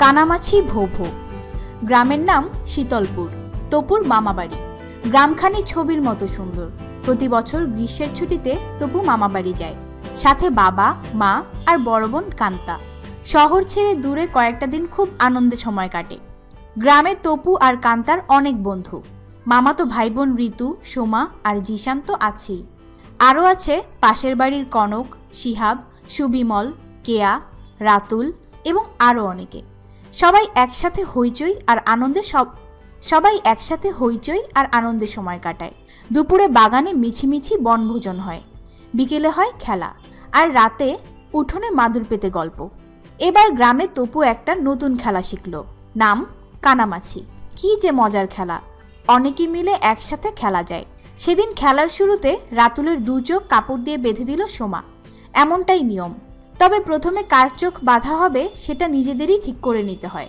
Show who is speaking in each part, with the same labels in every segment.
Speaker 1: কানামাছি ভোভো। গ্রামের নাম শীতলপুর, তপুর মামাবাড়ি। গ্রামখানি ছবির মতো সুন্দর। প্রতি বছর গ্রীষ্মের ছুটিতে তপু মামাবাড়ি যায়। সাথে বাবা, মা আর বড় বোন কান্তা। শহর ছেড়ে দূরে কয়েকটা দিন খুব আনন্দে সময় কাটে। গ্রামে তপু আর কান্তার অনেক বন্ধু। মামাতো ভাই বোন ঋতু, সোমা আর জিশান তো আছেই। আরও আছে পাশের বাড়ির কনক, শিহাব, সুবিমল, কেয়া, রাতুল এবং আরও অনেকে। সবাই একসাথে হইচই আর আনন্দে সব, সবাই একসাথে হইচই আর আনন্দে সময় কাটায়। দুপুরে বাগানে মিছিমিছি বনভোজন হয়। বিকেলে হয় খেলা। আর রাতে উঠোনে মাদুর পেতে গল্প। এবার গ্রামে তপু একটা নতুন খেলা শিখল। নাম কানামাছি। কি যে মজার খেলা। অনেকে মিলে একসাথে খেলা যায়। সেদিন খেলার শুরুতে রাতুলের দু চোখ কাপড় দিয়ে বেঁধে দিল সোমা। এমনটাই নিয়ম। তবে প্রথমে কার চোখ বাঁধা হবে সেটা নিজেদেরই ঠিক করে নিতে হয়।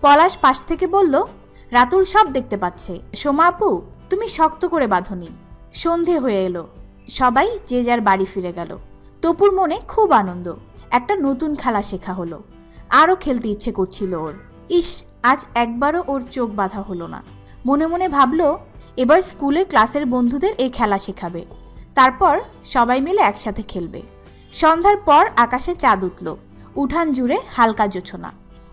Speaker 1: পলাশ পাশ থেকে বলল, রাতুল সব দেখতে পাচ্ছে। সোমা আপু, তুমি শক্ত করে বাঁধনি। সন্ধে হয়ে এলো। সবাই যে যার বাড়ি ফিরে গেল। তপুর মনে খুব আনন্দ। একটা নতুন খেলা শেখা হলো। আরও খেলতে ইচ্ছে করছিল ওর। ইস, আজ একবারও ওর চোখ বাঁধা হলো না। মনে মনে ভাবলো, এবার স্কুলে ক্লাসের বন্ধুদের এই খেলা শেখাবে। তারপর সবাই মিলে একসাথে খেলবে। সন্ধ্যার পর আকাশে চাঁদ উঠল। উঠান জুড়ে হালকা জোছনা।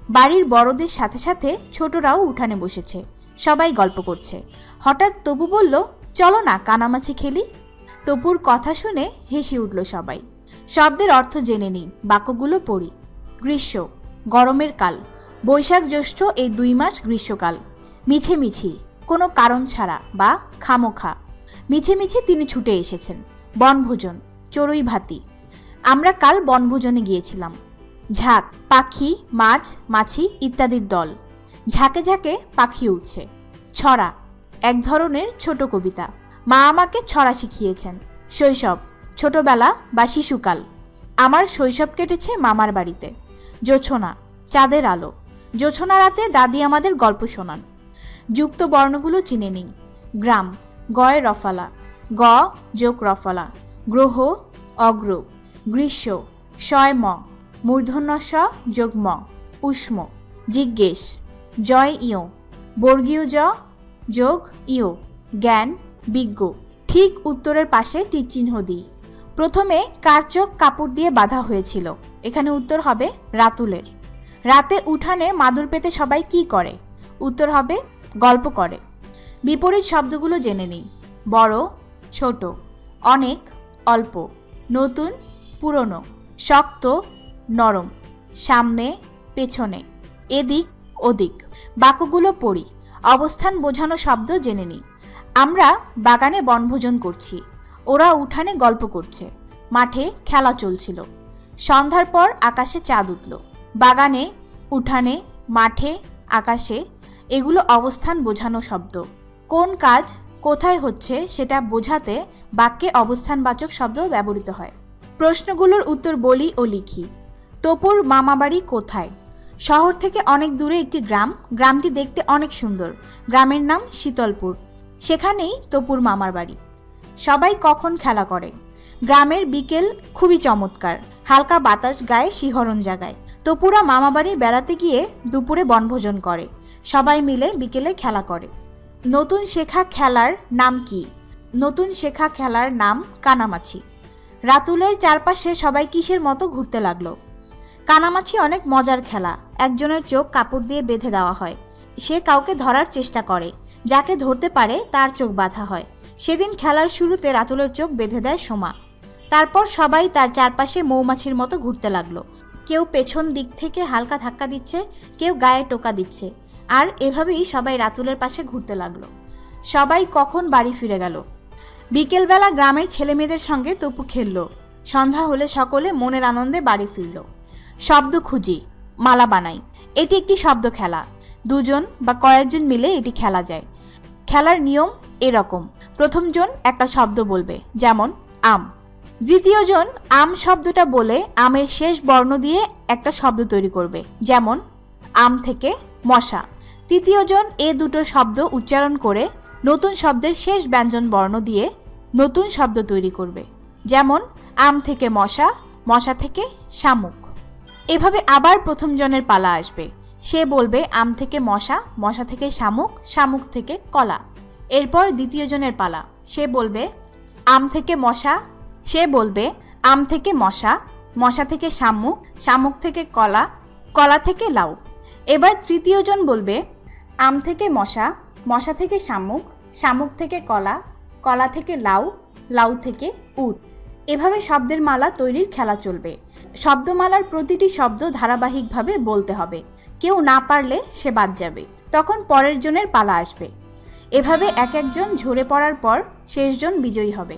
Speaker 1: বাড়ির বড়দের সাথে সাথে ছোটরাও উঠানে বসেছে। সবাই গল্প করছে। হঠাৎ তপু বলল, চলো না, কানামাছি খেলি? তপুর কথা শুনে হেসে উঠল সবাই। শব্দের অর্থ জেনে নিই, বাক্যগুলো পড়ি। গ্রীষ্ম, গরমের কাল। বৈশাখ জ্যৈষ্ঠ এই দুই মাস গ্রীষ্মকাল। মিছে মিছি কোনো কারণ ছাড়া বা খামোখা। মিছে মিছে তিনি ছুটে এসেছেন। বনভোজন চড়ুই ভাতি আমরা কাল বনভোজনে গিয়েছিলাম। ঝাঁক, পাখি, মাছ, মাছি ইত্যাদির দল। ঝাঁকে ঝাঁকে পাখি উঠছে ছড়া, এক ধরনের ছোট কবিতা। মা আমাকে ছড়া শিখিয়েছেন। শৈশব, ছোটবেলা বা শিশুকাল। আমার শৈশব কেটেছে মামার বাড়িতে। জোছনা, চাঁদের আলো। জোছনা রাতে দাদি আমাদের গল্প শোনান। যুক্ত বর্ণগুলো চিনে নিন। গ্রাম, গয় রফালা। গ, যোগ রফালা। গ্রহ, অগ্র। গ্রীষ্ম, শয় ম মূর্ধন্য স যোগ ম, উষ্ম, জিজ্ঞেস, জয় ইয়, বর্গীয় জ, যোগ ইয়, জ্ঞান, বিজ্ঞ। ঠিক উত্তরের পাশে টিচিহ্ন দিই। প্রথমে কার চোখ কাপড় দিয়ে বাঁধা হয়েছিল। এখানে উত্তর হবে রাতুলের। রাতে উঠানে মাদুর পেতে সবাই কি করে? উত্তর হবে গল্প করে। বিপরীত শব্দগুলো জেনে নিই। বড়, ছোট, অনেক, অল্প, নতুন পুরনো, শক্ত, নরম, সামনে, পেছনে, এদিক, ওদিক। বাক্যগুলো পড়ি। অবস্থান বোঝানো শব্দ জেনে নিই। আমরা বাগানে বনভোজন করছি। ওরা উঠানে গল্প করছে। মাঠে খেলা চলছিল। সন্ধ্যার পর আকাশে চাঁদ উঠল। বাগানে, উঠানে, মাঠে, আকাশে এগুলো অবস্থান বোঝানো শব্দ। কোন কাজ কোথায় হচ্ছে সেটা বোঝাতে বাক্যে অবস্থানবাচক শব্দ ব্যবহৃত হয়। প্রশ্নগুলোর উত্তর বলি ও লিখি। তপুর মামাবাড়ি কোথায়? শহর থেকে অনেক দূরে একটি গ্রাম। গ্রামটি দেখতে অনেক সুন্দর। গ্রামের নাম শীতলপুর। সেখানেই তপুর মামার বাড়ি। সবাই কখন খেলা করে? গ্রামের বিকেল খুবই চমৎকার। হালকা বাতাস গায়ে শিহরণ জাগায়। তপুরা মামাবাড়ি বেড়াতে গিয়ে দুপুরে বনভোজন করে। সবাই মিলে বিকেলে খেলা করে। নতুন শেখা খেলার নাম কি? নতুন শেখা খেলার নাম কানামাছি। রাতুলের চারপাশে সবাই কিসের মতো ঘুরতে লাগল? কানামাছি অনেক মজার খেলা। একজনের চোখ কাপড় দিয়ে বেঁধে দেওয়া হয়। সে কাউকে ধরার চেষ্টা করে। যাকে ধরতে পারে তার চোখ বাঁধা হয়। সেদিন খেলার শুরুতে রাতুলের চোখ বেঁধে দেয় সোমা। তারপর সবাই তার চারপাশে মৌমাছির মতো ঘুরতে লাগল। কেউ পেছন দিক থেকে হালকা ধাক্কা দিচ্ছে, কেউ গায়ে টোকা দিচ্ছে। আর এভাবেই সবাই রাতুলের পাশে ঘুরতে লাগল। সবাই কখন বাড়ি ফিরে গেল? বিকেলবেলা গ্রামের ছেলেমেয়েদের সঙ্গে তপু খেলল। সন্ধ্যা হলে সকলে মনের আনন্দে বাড়ি ফিরল। শব্দ খুঁজি, মালা বানাই, এটি একটি শব্দ খেলা। দুজন বা কয়েকজন মিলে এটি খেলা যায়। খেলার নিয়ম এরকম। প্রথমজন একটা শব্দ বলবে, যেমন, আম। দ্বিতীয়জন আম শব্দটা বলে আমের শেষ বর্ণ দিয়ে একটা শব্দ তৈরি করবে, যেমন, আম থেকে মশা। তৃতীয়জন এ দুটো শব্দ উচ্চারণ করে নতুন শব্দের শেষ ব্যঞ্জন বর্ণ দিয়ে নতুন শব্দ তৈরি করবে, যেমন আম থেকে মশা মশা থেকে শামুক। এভাবে আবার প্রথম জনের পালা আসবে। সে বলবে আম থেকে মশা মশা থেকে শামুক শামুক থেকে কলা। এরপর দ্বিতীয় জনের পালা। সে বলবে আম থেকে মশা, সে বলবে আম থেকে মশা মশা থেকে শামুক শামুক থেকে কলা কলা থেকে লাউ। এবার তৃতীয় জন বলবে আম থেকে মশা মশা থেকে শামুক শামুক থেকে কলা কলা থেকে লাউ লাউ থেকে উট। এভাবে শব্দের মালা তৈরির খেলা চলবে। শব্দমালার প্রতিটি শব্দ ধারাবাহিকভাবে বলতে হবে। কেউ না পারলে সে বাদ যাবে। তখন পরের জনের পালা আসবে। এভাবে এক একজন ঝরে পড়ার পর শেষজন বিজয়ী হবে।